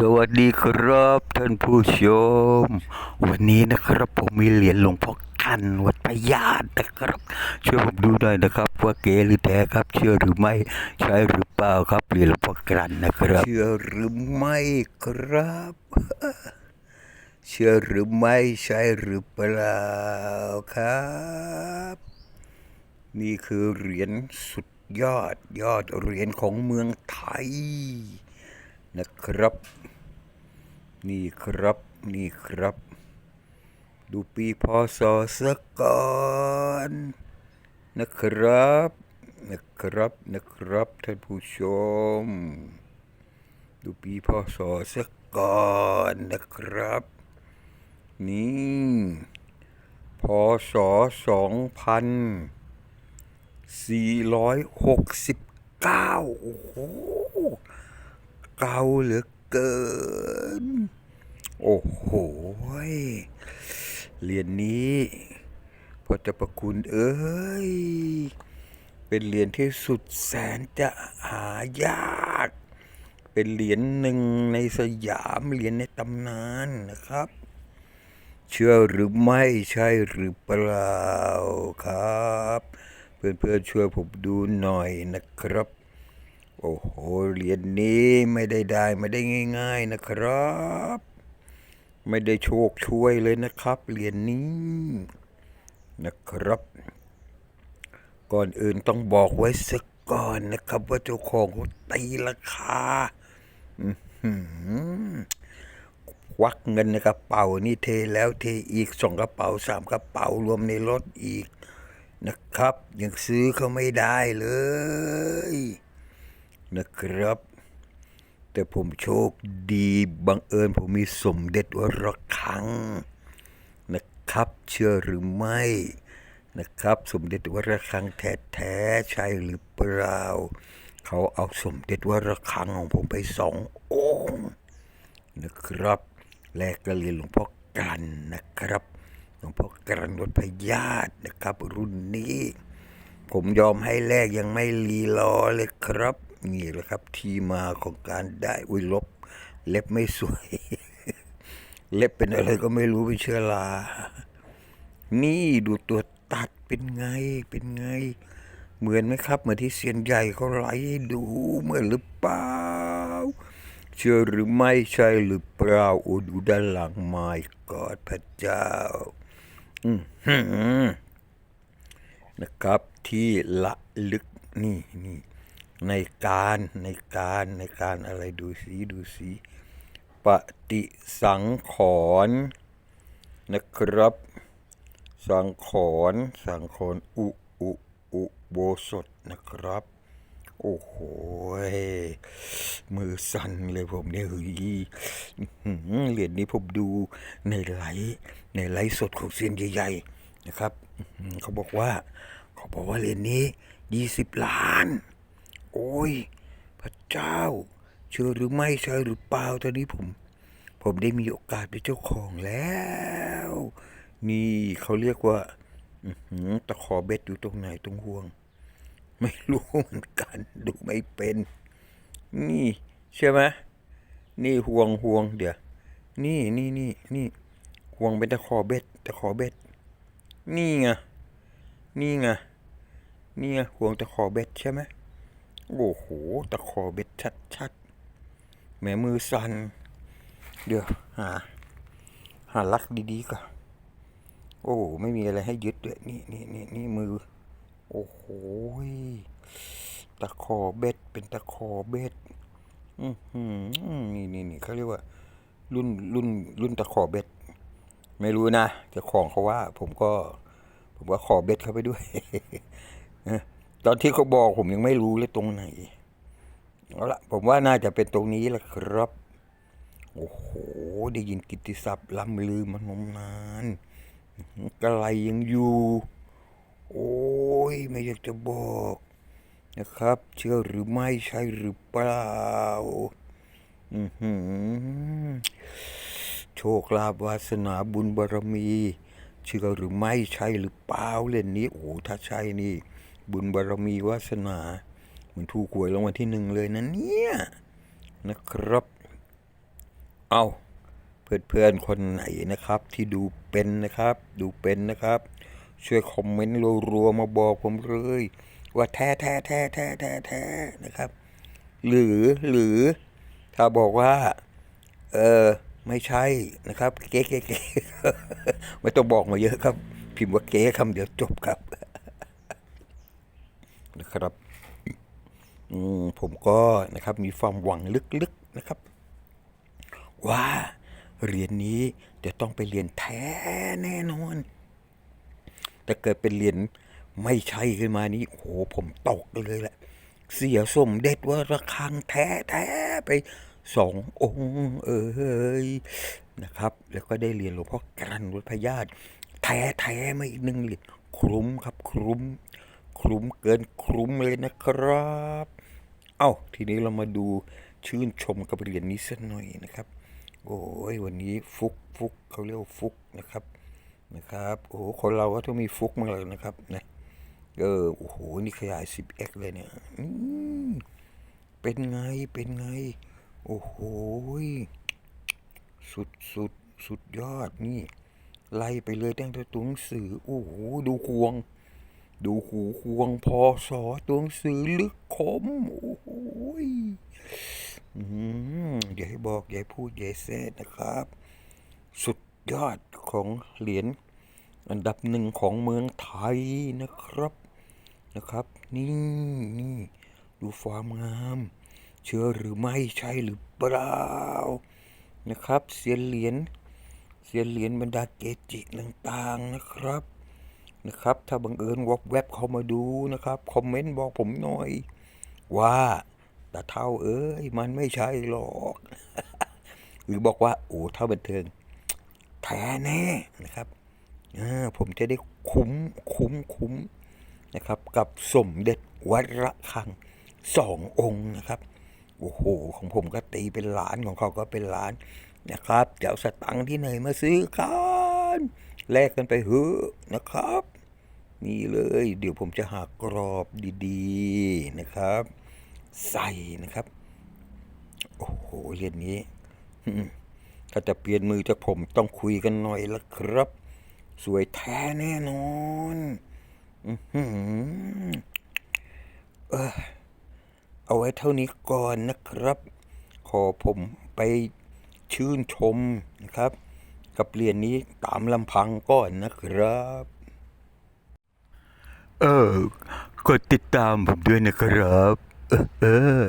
สวัสดีครับท่านผู้ชม วันนี้นะครับผมมีเหรียญหลวงพ่อกันวัดพญาตนะครับ ช่วยผมดูหน่อยนะครับ ว่าเก๋หรือแท้ครับ เชื่อหรือไม่ใช่หรือเปล่าครับเหรียญหลวงพ่อกันนะครับ เชื่อหรือไม่ครับ เชื่อหรือไม่ใช่หรือเปล่าครับ นี่คือเหรียญสุดยอดยอดเหรียญของเมืองไทย นะครับ นี่ครับนี่ครับ ดูปีพศสักก่อนนะครับ นะครับนะครับท่านผู้ชม ดูปีพศสักก่อนนะครับ นี่พศสองพันสี่ร้อยหกสิบเก้าโอ้โห เก่าเหลือเกิน โอ้โห เหรียญนี้พระเจ้าประคุณเอ้ย เป็นเหรียญที่สุดแสนจะหายาก เป็นเหรียญหนึ่งในสยามเหรียญในตำนานนะครับ เชื่อหรือไม่ใช่หรือเปล่าครับ เพื่อนๆช่วยผมดูหน่อยนะครับ โอ้โหเหรียญนี้ไม่ได้ได้ไม่ได้ง่าย ๆนะครับ ไม่ได้โชคช่วยเลยนะครับเหรียญนี้นะครับ ก่อนอื่นต้องบอกไว้สักก่อนนะครับ ว่าเจ้าของเขาตีราคาควักเงินในกระเป๋านี่เทแล้วเทอีกสองกระเป๋าสามกระเป๋ารวมในรถอีกนะครับ ยังซื้อเขาไม่ได้เลย นะครับ แต่ผมโชคดีบังเอิญผมมีสมเด็จวรคังนะครับ เชื่อหรือไม่นะครับ สมเด็จวรคังแท้ๆใช่หรือเปล่า เขาเอาสมเด็จวรคังของผมไปสององค์นะครับแลกกระเรียนหลวงพ่อกันนะครับหลวงพ่อกันวัดพญาตนะครับ รุ่นนี้ ผมยอมให้แลกยังไม่รีรอเลยครับ นี่แหละครับ ที่มาของการได้อุ้ยลบ เล็บไม่สวย เล็บเป็นอะไรก็ไม่รู้เป็นเชื้อรานี่ดูตัวตัดเป็นไงเป็นไง เหมือนไหมครับ เหมือนที่เซียนใหญ่เขาไล่ให้ดูเหมือนหรือเปล่า เชื่อหรือไม่ใช่หรือเปล่าโอ้ดูด้านหลังไม่กอดพระเจ้า อืนะครับที่ละลึกนี่นี่ ในการในการในการอะไรดูสีดูสีปฏิสังขรณ์นะครับ สังขรณ์สังขรณ์อุอุอุโบสถนะครับ โอ้โหมือสั่นเลยผมเนี่ยเฮ้ยอื้อหือเหรียญนี้ผมดูในไลฟ์ในไลฟ์สดของเซียนใหญ่ๆนะครับเขาบอกว่า เขาบอกว่าเหรียญนี้ยี่สิบล้าน โอ้ย พระเจ้า เชื่อหรือไม่ใช่หรือเปล่าตอนนี้ผม ผมได้มีโอกาสเป็นเจ้าของแล้ว นี่เขาเรียกว่าตะขอเบ็ดอยู่ตรงไหนตรงห่วง ไม่รู้เหมือนกันดูไม่เป็น นี่ใช่ไหมนี่ห่วงห่วงเดี๋ยวนี่นี่นี่นี่ห่วงเป็นตะขอเบ็ดตะขอเบ็ด นี่ไงนี่ไงนี่ไงห่วงตะขอเบ็ดใช่ไหม โอ้โห ตะขอเบ็ดชัดๆแหมมือสั่น เดี๋ยว หา หาลักดีๆก่อนโอ้ ไม่มีอะไรให้ยึดด้วยนี่นี่นี่นี่มือ โอ้โห ตะขอเบ็ด เป็นตะขอเบ็ด อือหือนี่นี่นี่เขาเรียกว่า รุ่นรุ่นรุ่นตะขอเบ็ด ไม่รู้นะจ้าของเขาว่า ผมก็ ผมก็ขอเบ็ดเข้าไปด้วย ตอนที่เขาบอกผมยังไม่รู้เลยตรงไหนเอาละผมว่าน่าจะเป็นตรงนี้แหละครับ โอ้โห ได้ยินกิติศัพท์ล้ำลือมานมนานกระไรยังอยู่ โอ้ย ไม่อยากจะบอกนะครับ เชื่อหรือไม่ใช่หรือเปล่าอือโชคลาภวาสนาบุญบารมี เชื่อหรือไม่ใช่หรือเปล่าเล่นนี้ โอ้ถ้าใช่นี่ บุญบารมีวาสนา เหมือนถูกหวยรางวัลที่หนึ่งเลยนะเนี่ยนะครับ เอาเพื่อนๆคนไหนนะครับ ที่ดูเป็นนะครับ ดูเป็นนะครับ ช่วยคอมเมนต์รัวๆมาบอกผมเลย ว่าแท้แท้แท้แท้แท้แท้นะครับ หรือหรือถ้าบอกว่า เออไม่ใช่นะครับ เก๊เก๊เก๊ไม่ต้องบอกมาเยอะครับ พิมพ์ว่าเก๊คำเดียวจบครับ นะครับผมก็นะครับมีความหวังลึกๆนะครับ ว่าเรียนนี้จะต้องไปเรียนแท้แน่นอน แต่เกิดเป็นเรียนไม่ใช่ขึ้นมานี้โอ้โหผมตกเลยแหละ เสียสมเด็จว่าระฆังแท้แท้ไปสององค์เอ้ยนะครับ แล้วก็ได้เรียนหลวงพ่อกรันวัดพญาตแท้แท้มาอีกหนึ่งเหรียญคลุ้มครับคลุ้ม คลุ้มเกินคลุ้มเลยนะครับ เอ้าทีนี้เรามาดูชื่นชมกับเหรียญนี้สักหน่อยนะครับ โอ้ยวันนี้ฟุกฟุกเขาเรียกว่าฟุกนะครับนะครับ โอ้โหคนเราก็ต้องมีฟุกมาเลยนะครับนะเออโอ้โหนี่ขยาย 10x เลยเนี่ยเป็นไงเป็นไง โอ้โหสุดสุดสุดยอดนี่ ไล่ไปเลยตั้งแต่ตัวหนังสือ โอ้โห ดูควง ดูหูควงพอสอตัวหนังสือลึกคม โอ้โหยอย่าให้บอกอย่าให้พูดอย่าให้แซดนะครับ สุดยอดของเหรียญอันดับหนึ่งของเมืองไทยนะครับนะครับ นี่นี่ดูความงาม เชื่อหรือไม่ใช่หรือเปล่านะครับ เสียเหรียญเสียเหรียญบรรดาเกจิต่างๆนะครับ นะครับ ถ้าบังเอิญวอบแวบเข้ามาดูนะครับคอมเมนต์บอกผมหน่อย ว่าตาเท่าเอ้ยมันไม่ใช่หรอก หรือบอกว่าโอ้เท่าบันเทิงแท้แน่นะครับอผมจะได้คุ้มคุ้มคุ้มนะครับ กับสมเด็จวัดระฆังสององค์นะครับโอ้โหของผมก็ตีเป็นล้านของเขาก็เป็นล้านนะครับจะเอาสตังค์ที่ไหนมาซื้อกันแลกกันไปเถอนะครับ นี่เลย เดี๋ยวผมจะหากกรอบดีๆนะครับ ใส่นะครับ โอ้โหเรียนนี้ ถ้าจะเปลี่ยนมือจากผมต้องคุยกันหน่อยละครับ สวยแท้แน่นอนเออเอาไว้เท่านี้ก่อนนะครับ ขอผมไปชื่นชมนะครับ กับเรียนนี้ตามลำพังก่อนนะครับ เออกดติดตามผมด้วยนะครับ เออเออ